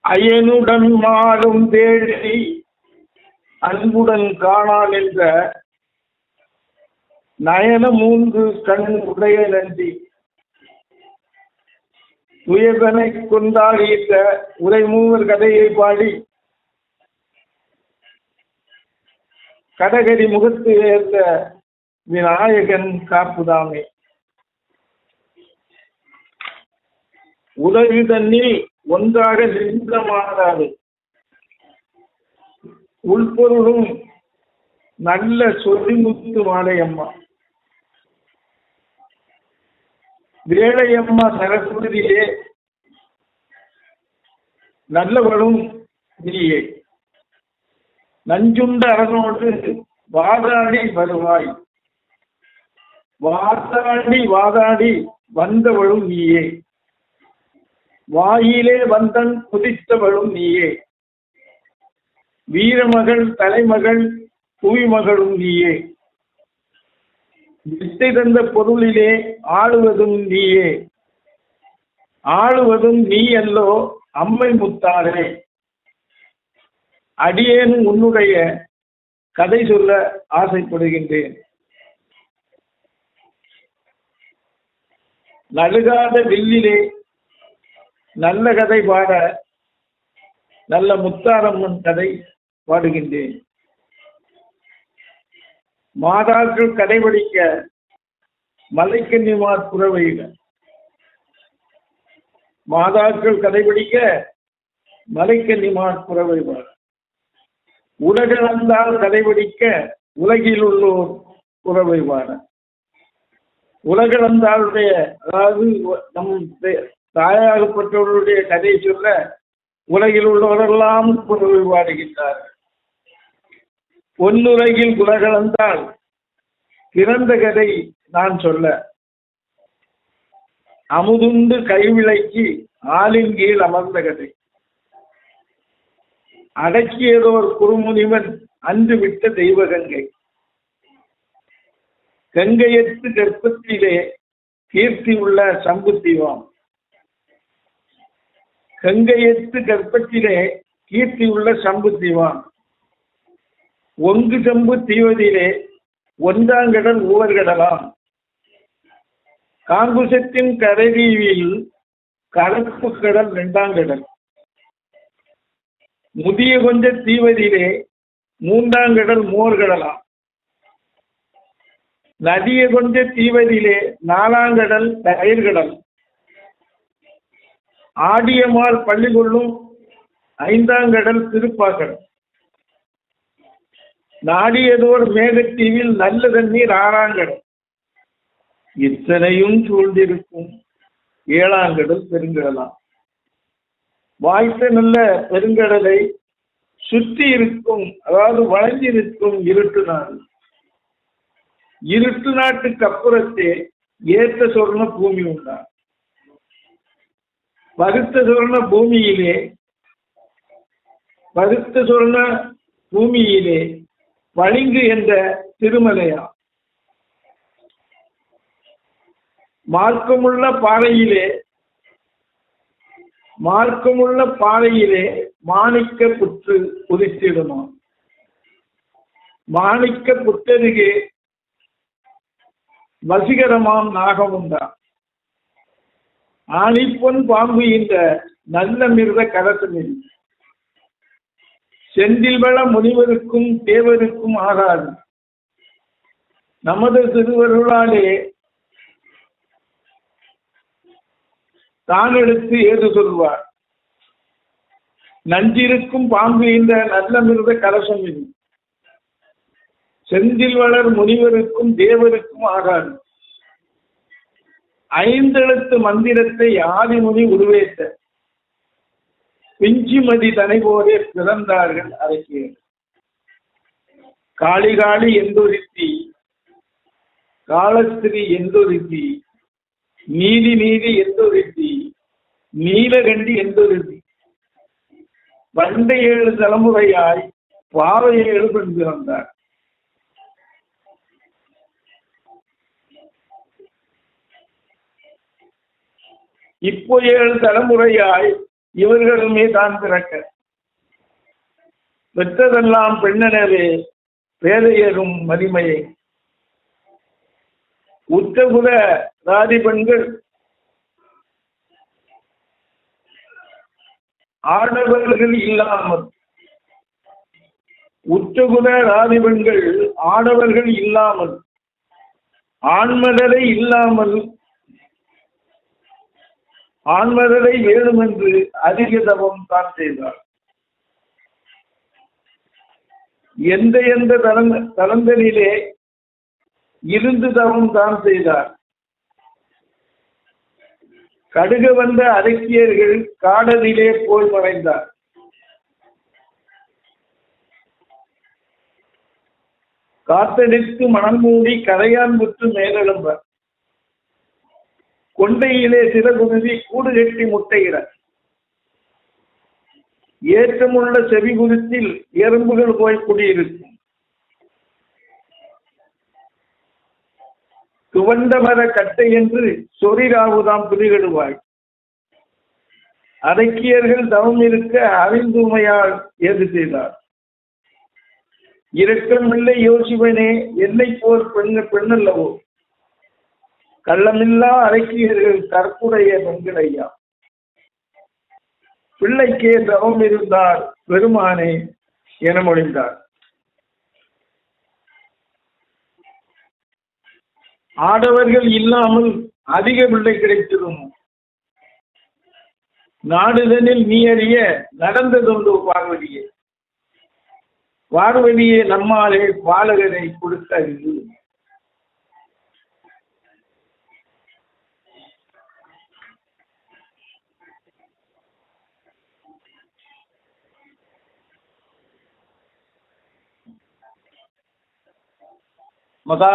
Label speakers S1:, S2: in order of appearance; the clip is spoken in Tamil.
S1: அயனுடன் மாறும் தேடி அன்புடன் காணான் என்ற நயன மூன்று கண் உடைய நன்றி. துயதனை கொண்டாடிய உரைமூவர் கதையை பாடி கடகரி முகத்து ஏற்ற விநாயகன் காப்புதாமே. உதவி தன்னில் ஒன்றாக நின்றமானது உள்பொருளும் நல்ல சொல்லிமுத்து மாலையம்மா வேலையம்மா சரஸ்வதியே நல்லவளும் நீயே. நஞ்சுண்ட அரசோடு வாதாடி வருவாய். வாதாடி வாதாடி வந்தவளும் நீயே. வாயிலே வந்தன் குதித்தவளும் நீயே. வீரமகள் தலைமகள் புவிமகளும் நீயே. வித்தை தந்த பொருளிலே ஆளுவதும் நீயே. ஆளுவதும் நீ அல்லோ அம்மை முத்தாரே. அடியேனும் உன்னுடைய கதை சொல்ல ஆசைப்படுகின்றேன். நழுகாத வில்லிலே நல்ல கதை பாட நல்ல முத்தாரம்மன் கதை பாடுகின்றேன். மாதாக்கள் கடைபிடிக்க மலைக்கன்னிமார் புறவையில் மாதாக்கள் கடைபிடிக்க மலைக்கன்னிமார் புறவை உலகளந்தால் கடைபிடிக்க உலகில் உள்ளோர் புறவைவார் உலகளந்தாளுடைய அதாவது நம் தாயாகப்பட்டவர்களுடைய கதை சொல்ல உலகில் உள்ளவரெல்லாம் புறவை பாடுகின்றார்கள் பொன்னுலகில் உலகளந்தால் பிறந்த கதை நான் சொல்ல. அமுதுண்டு கைவிளக்கி ஆளின் கீழ் அமர்ந்த கதை. அடக்கியதோர் குறுமுனிவன் அன்று விட்ட தெய்வ கங்கை. கங்கையத்து கற்பத்திலே கீர்த்தி உள்ள சம்பு தீபம் கங்கையத்து கற்பத்திலே கீர்த்தி உள்ள சம்பு தீவான். ஒங்கு சம்பு தீவதிலே ஒன்றாங்கடல் ஊவர்கடலாம் காங்குசத்தின் கரைதீவில் கலப்பு கடல் இரண்டாங்கடல். முதிய கொஞ்ச தீவதிலே மூன்றாங்கடல் மூவர்கடலாம் நதிய கொஞ்ச தீவதிலே நாலாங்கடல் தயிர்கடல் ஆடியமால் பள்ளி கொள்ளும் ஐந்தாங்கடல் திருப்பாக்கடல் நாடியதோர் மேகத்தீவில் நல்ல தண்ணீர் ஆறாங்கடல். இத்தனையும் சூழ்ந்திருக்கும் ஏழாங்கடல் பெருங்கடலாம். வாய்த்த நல்ல பெருங்கடலை சுற்றி இருக்கும் அதாவது வளைஞ்சிருக்கும் இருட்டு நாடு இருட்டு நாட்டுக்கு அப்புறத்தே ஏற்ற சொர்ண பூமி உண்டான் வருத்த சொர்ண பூமியிலே வருத்த சொர்ண பூமியிலே வழிங்கு என்ற திருமலையா? மார்க்கமுள்ள பாறையிலே மார்க்கமுள்ள பாறையிலே மாணிக்க புற்று உதித்திடுமா? மாணிக்க புத்தருகே வசீகரமாம் நாகம் உண்டா ஆணிப்பொன் பாம்பு இந்த நல்ல மிருத கரசனில். செந்தில் வள முனிவருக்கும் தேவருக்கும் ஆகாது. நமது சிறுவர்களாலே தான் எடுத்து ஏது சொல்வார்? நஞ்சிருக்கும் பாம்பு இந்த நல்ல மிருத கலசமில் செந்தில் வளர் முனிவருக்கும் தேவருக்கும் ஆகாது. ஐந்தெழுத்து மந்திரத்தை ஆதிமுனி உருவேற்ற. பிஞ்சிமதி தனை போதே பிறந்தார்கள் அரசியல் காளி காளி என்றொருத்தி காலஸ்திரி என்றொருத்தி நீதி நீதி என்றொருத்தி நீலகண்டி என்றொருத்தி பண்டை ஏழு தலைமுறையாய் பாவை ஏழு பெண் பிறந்தார். இப்போ ஏழு தலைமுறையாய் இவர்களுமே தான் பிறக்க. பெற்றதெல்லாம் பெண்ணெனவே பேதையரும் மதிமையை. உத்தகுல ராதி பெண்கள் ஆடவர்கள் இல்லாமல். உச்சகுல ராதி பெண்கள் ஆடவர்கள் இல்லாமல். ஆண்மதரை இல்லாமல் ஆண்மதரை என்று அதிக தவம் தான் செய்தார். எந்த எந்த தலங்க தலந்தனிலே இருந்து தவம் தான் செய்தார். கடுக வந்த அரக்கியர்கள் காடலிலே போய் மறைந்தார். காத்தடித்து மனம் மூடி கரையான் முற்று மேலெழும்ப கொண்டையிலே சிறகுருவி கூடு கட்டி முட்டையிட. ஏற்றமுள்ள செவி குருத்தில் எறும்புகள் போய் குடியிருக்கும். துவண்ட மர கட்டை என்று சொரிராவுதாம் புலிகடுவாய் அரக்கியர்கள் தவம் இருக்க அறிந்துமையால் ஏது செய்தார்? இரக்கமில்லை யோசிவனே என்னை போல் பெண்ண பெண்ணல்லவோ? கள்ளமில்லா அரக்கியர்கள் கற்புடைய பெண்களையா? பிள்ளைக்கே தவம் இருந்தார் பெருமானே என மொழிந்தார். ஆடவர்கள் இல்லாமல் அதிக பிள்ளை கிடைத்திடும் நாடுதனில் நீ அறிய நடந்ததுண்டு பார்வதியே. பார்வதியே நம்மாலே பாலகரை கொடுத்தறிவு. maka